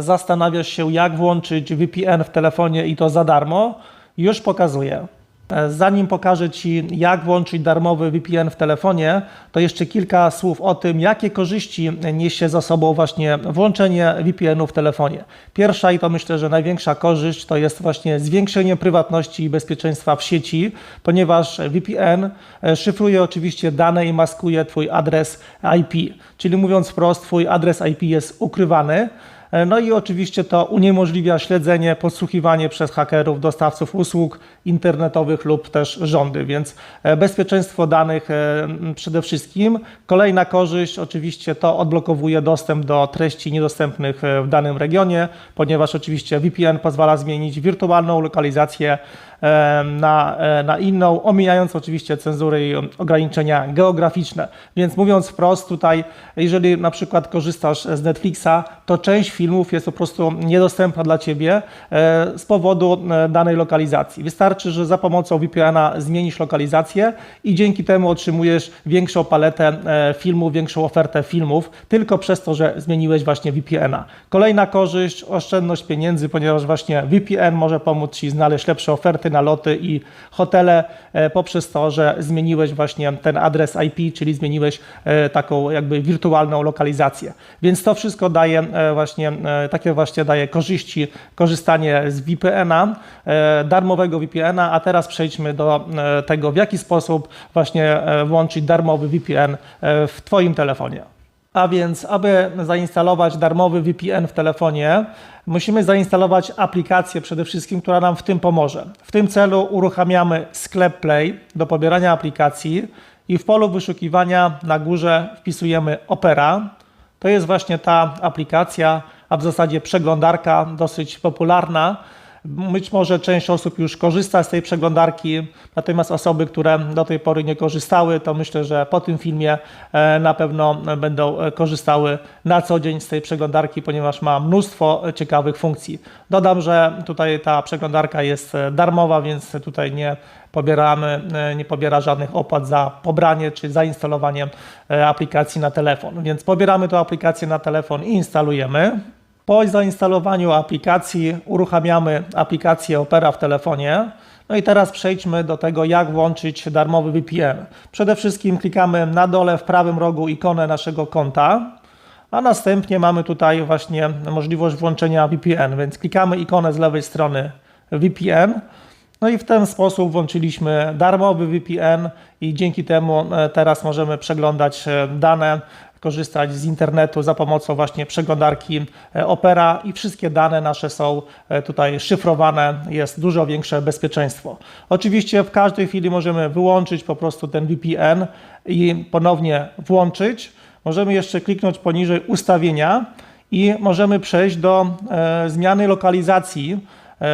zastanawiasz się, jak włączyć VPN w telefonie i to za darmo, już pokazuję. E, Zanim pokażę Ci, jak włączyć darmowy VPN w telefonie, to jeszcze kilka słów o tym, jakie korzyści niesie za sobą właśnie włączenie VPN-u w telefonie. Pierwsza i to myślę, że największa korzyść to jest właśnie zwiększenie prywatności i bezpieczeństwa w sieci, ponieważ VPN e, szyfruje oczywiście dane i maskuje Twój adres IP. Czyli mówiąc wprost, Twój adres IP jest ukrywany. E, No i oczywiście to uniemożliwia śledzenie, podsłuchiwanie przez hakerów, dostawców usług internetowych lub też rządy, więc e, bezpieczeństwo danych e, przede wszystkim. Kolejna korzyść oczywiście to odblokowuje dostęp do treści niedostępnych w danym regionie, ponieważ oczywiście VPN pozwala zmienić wirtualną lokalizację na, e, na inną, omijając oczywiście cenzury i ograniczenia geograficzne. Więc mówiąc wprost, tutaj, jeżeli na przykład korzystasz z Netflixa, to część filmów jest po prostu niedostępna dla ciebie e, z powodu e, danej lokalizacji. Wystarczy, że za pomocą VPN-a zmienisz lokalizację i dzięki temu otrzymujesz większą paletę filmów, większą ofertę filmów, tylko przez to, że zmieniłeś właśnie VPN-a. Kolejna korzyść, oszczędność pieniędzy, ponieważ właśnie VPN może pomóc Ci znaleźć lepsze oferty na loty i hotele e, poprzez to, że zmieniłeś właśnie ten adres IP, czyli zmieniłeś e, taką jakby wirtualną lokalizację. Więc to wszystko daje e, właśnie, takie właśnie daje korzyści korzystanie z VPN-a, darmowego VPN-a, a teraz przejdźmy do tego, w jaki sposób właśnie włączyć darmowy VPN w Twoim telefonie. A więc, aby zainstalować darmowy VPN w telefonie, musimy zainstalować aplikację przede wszystkim, która nam w tym pomoże. W tym celu uruchamiamy sklep Play do pobierania aplikacji i w polu wyszukiwania na górze wpisujemy Opera. To jest właśnie ta aplikacja, a w zasadzie przeglądarka dosyć popularna. Być może część osób już korzysta z tej przeglądarki, natomiast osoby, które do tej pory nie korzystały, to myślę, że po tym filmie e, na pewno będą e, korzystały na co dzień z tej przeglądarki, ponieważ ma mnóstwo ciekawych funkcji. Dodam, że tutaj ta przeglądarka jest e, darmowa, więc tutaj nie pobieramy, nie pobiera żadnych opłat za pobranie czy zainstalowanie aplikacji na telefon. Więc pobieramy tę aplikację na telefon i instalujemy. Po zainstalowaniu aplikacji uruchamiamy aplikację Opera w telefonie. No i teraz przejdźmy do tego, jak włączyć darmowy VPN. Przede wszystkim klikamy na dole w prawym rogu ikonę naszego konta, a następnie mamy tutaj właśnie możliwość włączenia VPN, więc klikamy ikonę z lewej strony VPN. No i w ten sposób włączyliśmy darmowy VPN i dzięki temu e, teraz możemy przeglądać e, dane, korzystać z internetu za pomocą właśnie przeglądarki e, Opera i wszystkie dane nasze są e, tutaj szyfrowane, jest dużo większe bezpieczeństwo. Oczywiście w każdej chwili możemy wyłączyć po prostu ten VPN i ponownie włączyć. Możemy jeszcze kliknąć poniżej ustawienia i możemy przejść do e, zmiany lokalizacji,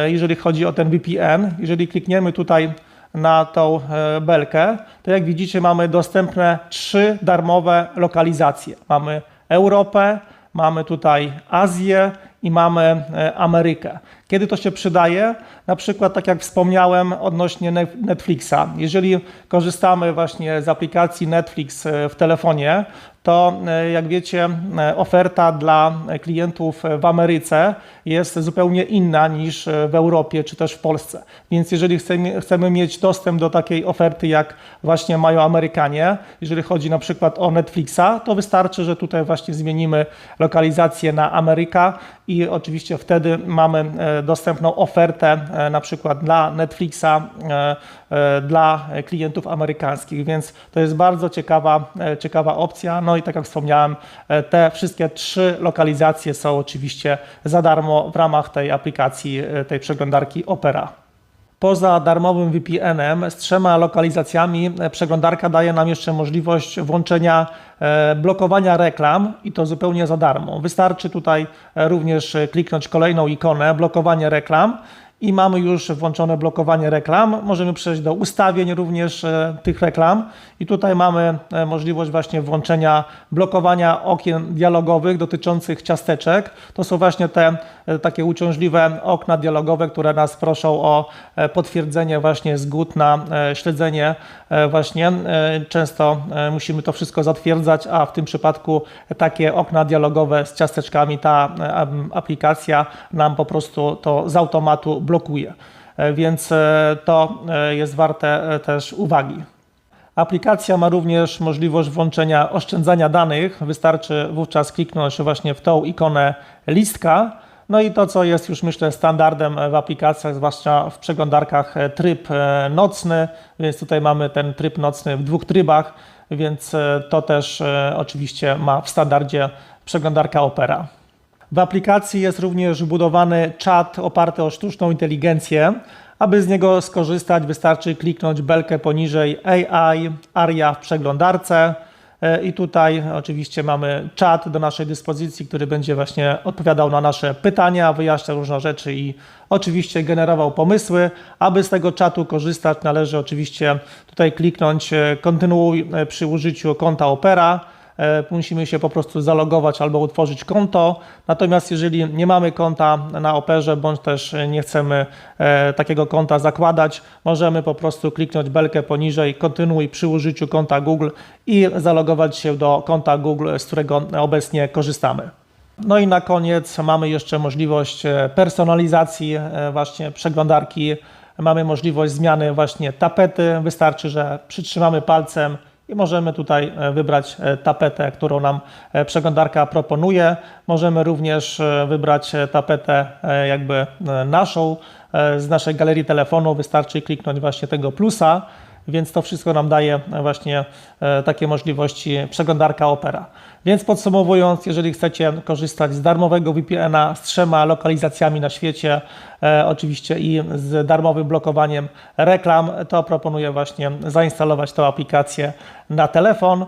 jeżeli chodzi o ten VPN. Jeżeli klikniemy tutaj na tą e, belkę, to jak widzicie mamy dostępne trzy darmowe lokalizacje. Mamy Europę, mamy tutaj Azję i mamy e, Amerykę. Kiedy to się przydaje? Na przykład, tak jak wspomniałem odnośnie Ne- Netflixa. Jeżeli korzystamy właśnie z aplikacji Netflix e, w telefonie, to e, jak wiecie, e, oferta dla klientów w Ameryce jest zupełnie inna niż w Europie czy też w Polsce. Więc jeżeli chcemy, mieć dostęp do takiej oferty, jak właśnie mają Amerykanie, jeżeli chodzi na przykład o Netflixa, to wystarczy, że tutaj właśnie zmienimy lokalizację na Ameryka i oczywiście wtedy mamy e, dostępną ofertę na przykład dla Netflixa dla klientów amerykańskich, więc to jest bardzo ciekawa, ciekawa opcja. No i tak jak wspomniałem, e, te wszystkie trzy lokalizacje są oczywiście za darmo w ramach tej aplikacji, e, tej przeglądarki Opera. Poza darmowym VPN-em z trzema lokalizacjami e, przeglądarka daje nam jeszcze możliwość włączenia blokowania reklam i to zupełnie za darmo. Wystarczy tutaj również kliknąć kolejną ikonę blokowanie reklam i mamy już włączone blokowanie reklam. Możemy przejść do ustawień również e, tych reklam i tutaj mamy e, możliwość właśnie włączenia blokowania okien dialogowych dotyczących ciasteczek. To są właśnie te e, takie uciążliwe okna dialogowe, które nas proszą o potwierdzenie właśnie zgód na śledzenie właśnie. Często musimy to wszystko zatwierdzać, a w tym przypadku takie okna dialogowe z ciasteczkami ta aplikacja nam po prostu to z automatu blokuje. E, Więc e, to e, jest warte też uwagi. Aplikacja ma również możliwość włączenia oszczędzania danych. Wystarczy wówczas kliknąć właśnie w tą ikonę listka. No i to, co jest już myślę standardem w aplikacjach, zwłaszcza w przeglądarkach, tryb nocny, więc tutaj mamy ten tryb nocny w dwóch trybach, więc to też oczywiście ma w standardzie przeglądarka Opera. W aplikacji jest również wbudowany czat oparty o sztuczną inteligencję. Aby z niego skorzystać, wystarczy kliknąć belkę poniżej AI, ARIA w przeglądarce. E, I tutaj oczywiście mamy czat do naszej dyspozycji, który będzie właśnie odpowiadał na nasze pytania, wyjaśniał różne rzeczy i oczywiście generował pomysły. Aby z tego czatu korzystać, należy oczywiście tutaj kliknąć e, kontynuuj e, przy użyciu konta Opera. E, musimy się po prostu zalogować albo utworzyć konto. Natomiast jeżeli nie mamy konta na Operze, bądź też nie chcemy e, takiego konta zakładać, możemy po prostu kliknąć belkę poniżej, kontynuuj przy użyciu konta Google i zalogować się do konta Google, z którego obecnie korzystamy. No i na koniec mamy jeszcze możliwość e, personalizacji właśnie przeglądarki. Mamy możliwość zmiany właśnie tapety. Wystarczy, że przytrzymamy palcem i możemy tutaj e, wybrać e, tapetę, którą nam e, przeglądarka proponuje. Możemy również wybrać tapetę jakby naszą z naszej galerii telefonu. Wystarczy kliknąć właśnie tego plusa. Więc to wszystko nam daje właśnie e, takie możliwości przeglądarka Opera. Więc podsumowując, jeżeli chcecie korzystać z darmowego VPN-a z trzema lokalizacjami na świecie, e, oczywiście i z darmowym blokowaniem reklam, to proponuję właśnie zainstalować tę aplikację na telefon, e,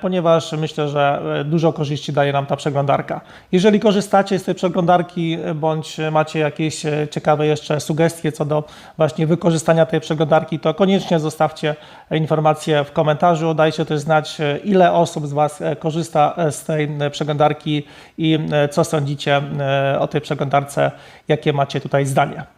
ponieważ myślę, że e, dużo korzyści daje nam ta przeglądarka. Jeżeli korzystacie z tej przeglądarki, e, bądź macie jakieś e, ciekawe jeszcze sugestie co do właśnie wykorzystania tej przeglądarki, to koniecznie zostawcie informacje w komentarzu. Dajcie też znać, e, ile osób z Was e, korzysta e, z tej e, przeglądarki i e, co sądzicie e, o tej przeglądarce, jakie macie tutaj zdanie.